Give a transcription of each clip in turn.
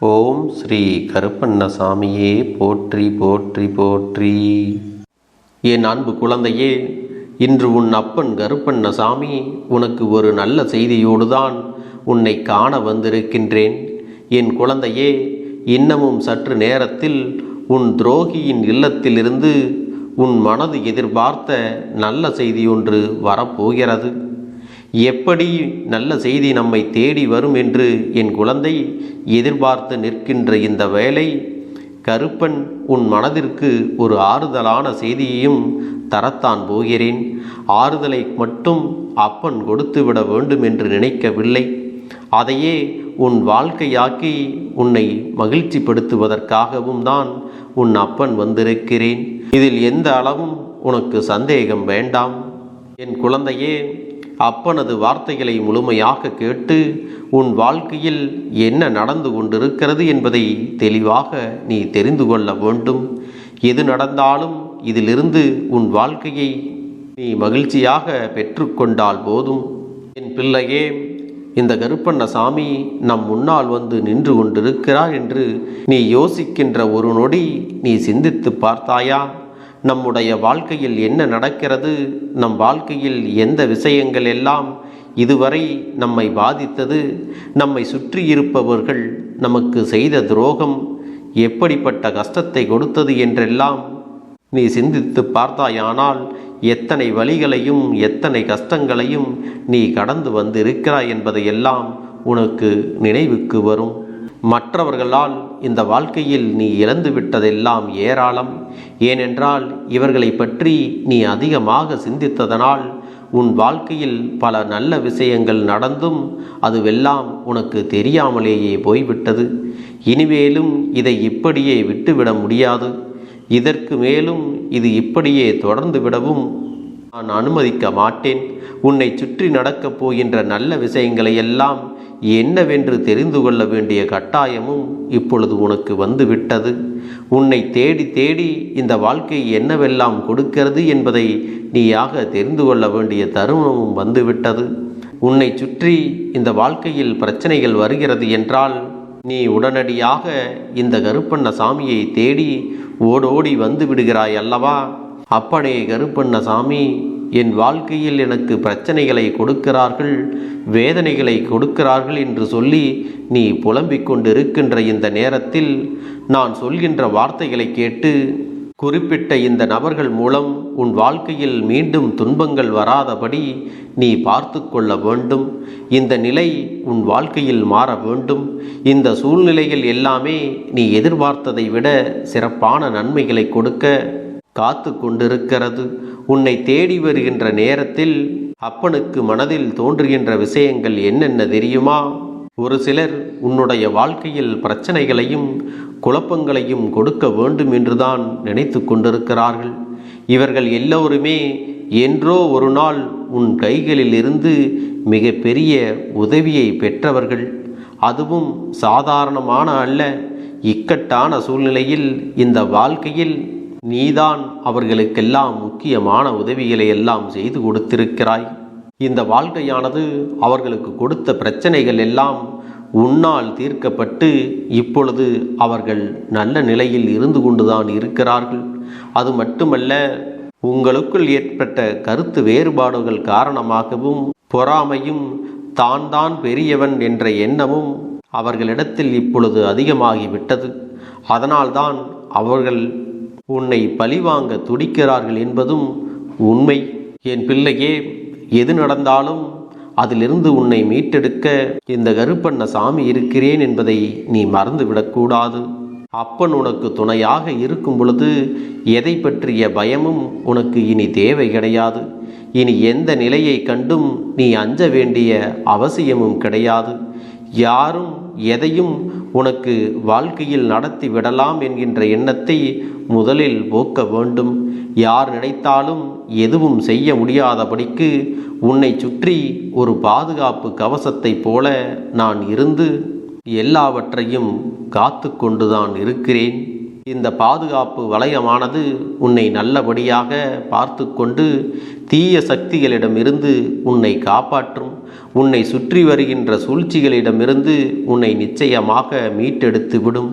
ஓம் ஸ்ரீ கருப்பண்ணசாமியே போற்றி போற்றி போற்றி. என் அன்பு குழந்தையே இன்று உன் அப்பன் கருப்பண்ணசாமி உனக்கு ஒரு நல்ல செய்தியோடுதான் உன்னை காண வந்திருக்கின்றேன். என் குழந்தையே இன்னமும் சற்று நேரத்தில் உன் துரோகியின் இல்லத்திலிருந்து உன் மனது எதிர்பார்த்த நல்ல செய்தி ஒன்று வரப்போகிறது. எப்படி நல்ல செய்தி நம்மை தேடி வரும் என்று என் குழந்தை எதிர்பார்த்து நிற்கின்ற இந்த வேலை கருப்பன் உன் மனதிற்கு ஒரு ஆறுதலான செய்தியையும் தரத்தான் போகிறேன். ஆறுதலை மட்டும் அப்பன் கொடுத்துவிட வேண்டும் என்று நினைக்கவில்லை. அதையே உன் வாழ்க்கையாக்கி உன்னை மகிழ்ச்சிப்படுத்துவதற்காகவும் தான் உன் அப்பன் வந்திருக்கிறேன். இதில் எந்த அளவும் உனக்கு சந்தேகம் வேண்டாம். என் குழந்தையே அப்பனது வார்த்தைகளை முழுமையாக கேட்டு உன் வாழ்க்கையில் என்ன நடந்து கொண்டிருக்கிறது என்பதை தெளிவாக நீ தெரிந்து கொள்ள வேண்டும். எது நடந்தாலும் இதிலிருந்து உன் வாழ்க்கையை நீ மகிழ்ச்சியாக பெற்றுக்கொண்டால் போதும். என் பிள்ளையே இந்த கருப்பண்ணசாமி நம் முன்னால் வந்து நின்று கொண்டிருக்கிறார் என்று நீ யோசிக்கின்ற ஒரு நொடி நீ சிந்தித்து பார்த்தாயா? நம்முடைய வாழ்க்கையில் என்ன நடக்கிறது நம் வாழ்க்கையில் எந்த விஷயங்கள் எல்லாம் இதுவரை நம்மை பாதித்தது நம்மை சுற்றி இருப்பவர்கள் நமக்கு செய்த துரோகம் எப்படிப்பட்ட கஷ்டத்தை கொடுத்தது என்றெல்லாம் நீ சிந்தித்து பார்த்தாயானால் எத்தனை வழிகளையும் எத்தனை கஷ்டங்களையும் நீ கடந்து வந்திருக்கிறாய் என்பதையெல்லாம் உனக்கு நினைவுக்கு வரும். மற்றவர்களால் இந்த வாழ்க்கையில் நீ இழந்து விட்டதெல்லாம் ஏராளம். ஏனென்றால் இவர்களை பற்றி நீ அதிகமாக சிந்தித்ததனால் உன் வாழ்க்கையில் பல நல்ல விஷயங்கள் நடந்தும் அதுவெல்லாம் உனக்கு தெரியாமலேயே போய்விட்டது. இனிமேலும் இதை இப்படியே விட்டுவிட முடியாது. இதற்கு மேலும் இது இப்படியே தொடர்ந்து விடவும் நான் அனுமதிக்க மாட்டேன். உன்னை சுற்றி நடக்கப் போகின்ற நல்ல விஷயங்களை எல்லாம் என்னவென்று தெரிந்து கொள்ள வேண்டிய கட்டாயமும் இப்பொழுது உனக்கு வந்துவிட்டது. உன்னை தேடி தேடி இந்த வாழ்க்கை என்னவெல்லாம் கொடுக்கிறது என்பதை நீயாக தெரிந்து கொள்ள வேண்டிய தருணமும் வந்துவிட்டது. உன்னை சுற்றி இந்த வாழ்க்கையில் பிரச்சனைகள் வருகிறது என்றால் நீ உடனடியாக இந்த கருப்பண்ண சாமியை தேடி ஓடோடி வந்து விடுகிறாய் அல்லவா? அப்பனே கருப்பண்ண சாமி என் வாழ்க்கையில் எனக்கு பிரச்சனைகளை கொடுக்கிறார்கள் வேதனைகளை கொடுக்கிறார்கள் என்று சொல்லி நீ புலம்பிக் கொண்டிருக்கின்ற இந்த நேரத்தில் நான் சொல்கின்ற வார்த்தைகளை கேட்டு குறிப்பிட்ட இந்த நபர்கள் மூலம் உன் வாழ்க்கையில் மீண்டும் துன்பங்கள் வராதபடி நீ பார்த்து கொள்ள வேண்டும். இந்த நிலை உன் வாழ்க்கையில் மாற வேண்டும். இந்த சூழ்நிலைகள் எல்லாமே நீ எதிர்பார்த்ததை விட சிறப்பான நன்மைகளை கொடுக்க காத்து கொண்டிருக்கிறது உன்னை தேடி வருகின்ற நேரத்தில் அப்பனுக்கு மனதில் தோன்றுகின்ற விஷயங்கள் என்னென்ன தெரியுமா? ஒரு சிலர் உன்னுடைய வாழ்க்கையில் பிரச்சனைகளையும் குழப்பங்களையும் கொடுக்க வேண்டும் என்றுதான் நினைத்து கொண்டிருக்கிறார்கள். இவர்கள் எல்லோருமே என்றோ ஒரு நாள் உன் கைகளில் இருந்து மிக பெரிய உதவியை பெற்றவர்கள். அதுவும் சாதாரணமான அல்ல இக்கட்டான சூழ்நிலையில் இந்த வாழ்க்கையில் நீதான் அவர்களுக்கெல்லாம் முக்கியமான உதவிகளை எல்லாம் செய்து கொடுத்திருக்கிறாய். இந்த வாழ்க்கையானது அவர்களுக்கு கொடுத்த பிரச்சனைகள் எல்லாம் உன்னால் தீர்க்கப்பட்டு இப்பொழுது அவர்கள் நல்ல நிலையில் இருந்து கொண்டுதான் இருக்கிறார்கள். அது மட்டுமல்ல உங்களுக்குள் ஏற்பட்ட கருத்து வேறுபாடுகள் காரணமாகவும் பொறாமையும் தான் தான் பெரியவன் என்ற எண்ணமும் அவர்களிடத்தில் இப்பொழுது அதிகமாகிவிட்டது. அதனால்தான் அவர்கள் உன்னை பழிவாங்க துடிக்கிறார்கள் என்பதும் உண்மை. என் பிள்ளையே எது நடந்தாலும் அதிலிருந்து உன்னை மீட்டெடுக்க இந்த கருப்பண்ண சாமி இருக்கிறேன் என்பதை நீ மறந்துவிடக்கூடாது. அப்பன் உனக்கு துணையாக இருக்கும் பொழுது எதை பற்றிய பயமும் உனக்கு இனி தேவை கிடையாது. இனி எந்த நிலையை கண்டும் நீ அஞ்ச வேண்டிய அவசியமும் கிடையாது. யாரும் எதையும் உனக்கு வாழ்க்கையில் நடத்தி விடலாம் என்கின்ற எண்ணத்தை முதலில் போக்க வேண்டும். யார் நினைத்தாலும் எதுவும் செய்ய முடியாதபடிக்கு உன்னை சுற்றி ஒரு பாதுகாப்பு கவசத்தைப் போல நான் இருந்து எல்லாவற்றையும் காத்து கொண்டுதான் இருக்கிறேன். இந்த பாதுகாப்பு வளையமானது உன்னை நல்லபடியாக பார்த்து கொண்டு தீய சக்திகளிடமிருந்து உன்னை காப்பாற்றும் உன்னை சுற்றி வருகின்ற சூழ்ச்சிகளிடமிருந்து உன்னை நிச்சயமாக மீட்டெடுத்து விடும்.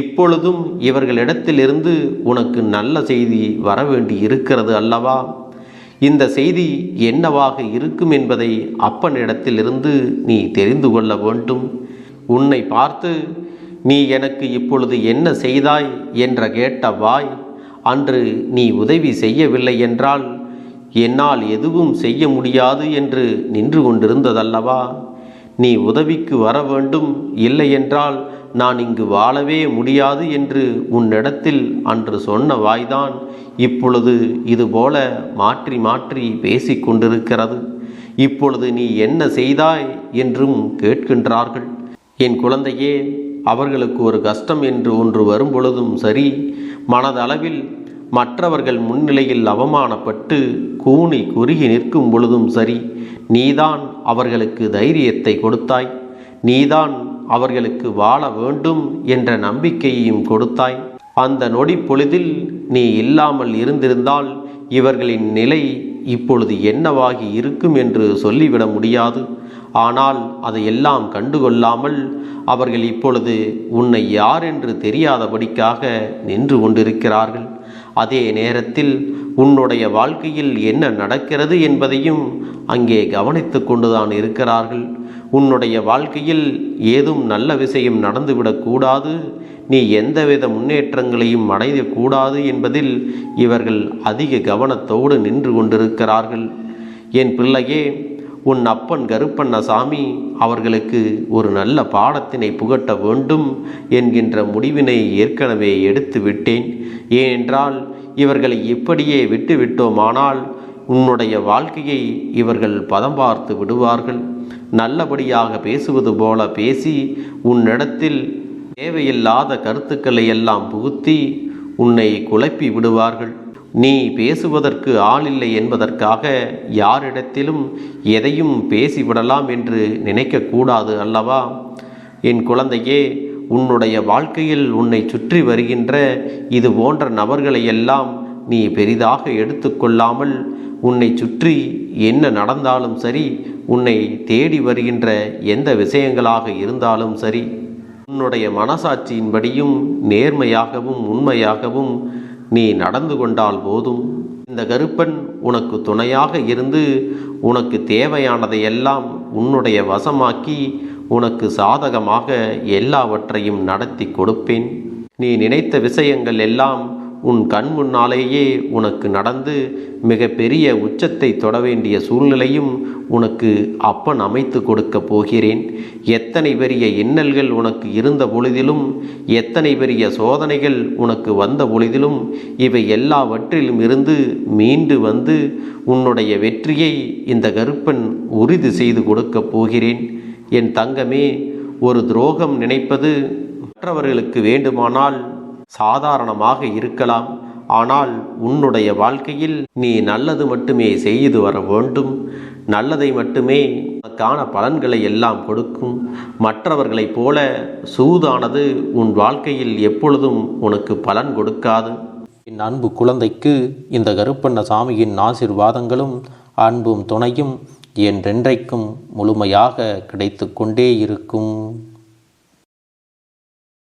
இப்பொழுதும் இவர்களிடத்திலிருந்து உனக்கு நல்ல செய்தி வரவேண்டி இருக்கிறது அல்லவா? இந்த செய்தி என்னவாக இருக்கும் என்பதை அப்பனிடத்திலிருந்து நீ தெரிந்து கொள்ள வேண்டும். உன்னை பார்த்து நீ எனக்கு இப்பொழுது என்ன செய்தாய்? என்ற கேட்ட வாய் அன்று நீ உதவி செய்யவில்லை என்றால் என்னால் எதுவும் செய்ய முடியாது என்று நின்று கொண்டிருந்ததல்லவா? நீ உதவிக்கு வர வேண்டும் இல்லையென்றால் நான் இங்கு வாழவே முடியாது என்று உன்னிடத்தில் அன்று சொன்ன வாய்தான் இப்பொழுது இதுபோல மாற்றி மாற்றி பேசிக்கொண்டிருக்கிறது இப்பொழுது நீ என்ன செய்தாய்? என்றும் கேட்கின்றார்கள். என் குழந்தையே அவர்களுக்கு ஒரு கஷ்டம் என்று ஒன்று வரும்பொழுதும் சரி மனதளவில் மற்றவர்கள் முன்னிலையில் அவமானப்பட்டு கூனி குறுகி நிற்கும் பொழுதும் சரி நீதான் அவர்களுக்கு தைரியத்தை கொடுத்தாய் நீதான் அவர்களுக்கு வாழ வேண்டும் என்ற நம்பிக்கையையும் கொடுத்தாய். அந்த நொடி பொழுதில் நீ இல்லாமல் இருந்திருந்தால் இவர்களின் நிலை இப்பொழுது என்னவாகி இருக்கும் என்று சொல்லிவிட முடியாது. ஆனால் அதையெல்லாம் கண்டுகொள்ளாமல் அவர்கள் இப்பொழுது உன்னை யார் என்று தெரியாதபடிக்காக நின்று கொண்டிருக்கிறார்கள். அதே நேரத்தில் உன்னுடைய வாழ்க்கையில் என்ன நடக்கிறது என்பதையும் அங்கே கவனித்து கொண்டுதான் இருக்கிறார்கள். உன்னுடைய வாழ்க்கையில் ஏதும் நல்ல விஷயம் நடந்துவிடக்கூடாது நீ எந்தவித முன்னேற்றங்களையும் அடையக்கூடாது என்பதில் இவர்கள் அதிக கவனத்தோடு நின்று கொண்டிருக்கிறார்கள். என் பிள்ளையே உன் அப்பன் கருப்பண்ணசாமி அவர்களுக்கு ஒரு நல்ல பாடத்தினை புகட்ட வேண்டும் என்கின்ற முடிவினை ஏற்கனவே எடுத்து விட்டேன். ஏனென்றால் இவர்களை இப்படியே விட்டுவிட்டோமானால் உன்னுடைய வாழ்க்கையை இவர்கள் பதம் பார்த்து விடுவார்கள். நல்லபடியாக பேசுவது போல பேசி உன்னிடத்தில் தேவையில்லாத கருத்துக்களை எல்லாம் புகுத்தி உன்னை குழப்பி விடுவார்கள். நீ பேசுவதற்கு ஆளில்லை என்பதற்காக யாரிடத்திலும் எதையும் பேசிவிடலாம் என்று நினைக்கக்கூடாது அல்லவா? என் குழந்தையே உன்னுடைய வாழ்க்கையில் உன்னை சுற்றி வருகின்ற இது போன்ற நபர்களையெல்லாம் நீ பெரிதாக எடுத்துக்கொள்ளாமல் உன்னை சுற்றி என்ன நடந்தாலும் சரி உன்னை தேடி வருகின்ற எந்த விஷயங்களாக இருந்தாலும் சரி உன்னுடைய மனசாட்சியின்படியும் நேர்மையாகவும் உண்மையாகவும் நீ நடந்து கொண்டால் போதும். இந்த கருப்பன் உனக்கு துணையாக இருந்து உனக்கு தேவையானதையெல்லாம் உன்னுடைய வசமாக்கி உனக்கு சாதகமாக எல்லாவற்றையும் நடத்தி கொடுப்பேன். நீ நினைத்த விஷயங்கள் எல்லாம் உன் கண் முன்னாலேயே உனக்கு நடந்து மிக பெரிய உச்சத்தை தொட வேண்டிய சூழ்நிலையும் உனக்கு அப்பன் அமைத்து கொடுக்க போகிறேன். எத்தனை பெரிய இன்னல்கள் உனக்கு இருந்த பொழுதிலும் எத்தனை பெரிய சோதனைகள் உனக்கு வந்த பொழுதிலும் இவை எல்லாவற்றிலும் இருந்து மீண்டு வந்து உன்னுடைய வெற்றியை இந்த கருப்பன் உறுதி செய்து கொடுக்கப் போகிறேன். என் தங்கமே ஒரு துரோகம் நினைப்பது மற்றவர்களுக்கு வேண்டுமானால் சாதாரணமாக இருக்கலாம். ஆனால் உன்னுடைய வாழ்க்கையில் நீ நல்லது மட்டுமே செய்து வர வேண்டும். நல்லதை மட்டுமே உனக்கான பலன்களை எல்லாம் கொடுக்கும். மற்றவர்களைப் போல சூதானது உன் வாழ்க்கையில் எப்பொழுதும் உனக்கு பலன் கொடுக்காது. என் அன்பு குழந்தைக்கு இந்த கருப்பண்ண சாமியின் ஆசிர்வாதங்களும் அன்பும் துணையும் என்றென்றைக்கும் முழுமையாக கிடைத்து கொண்டே இருக்கும்.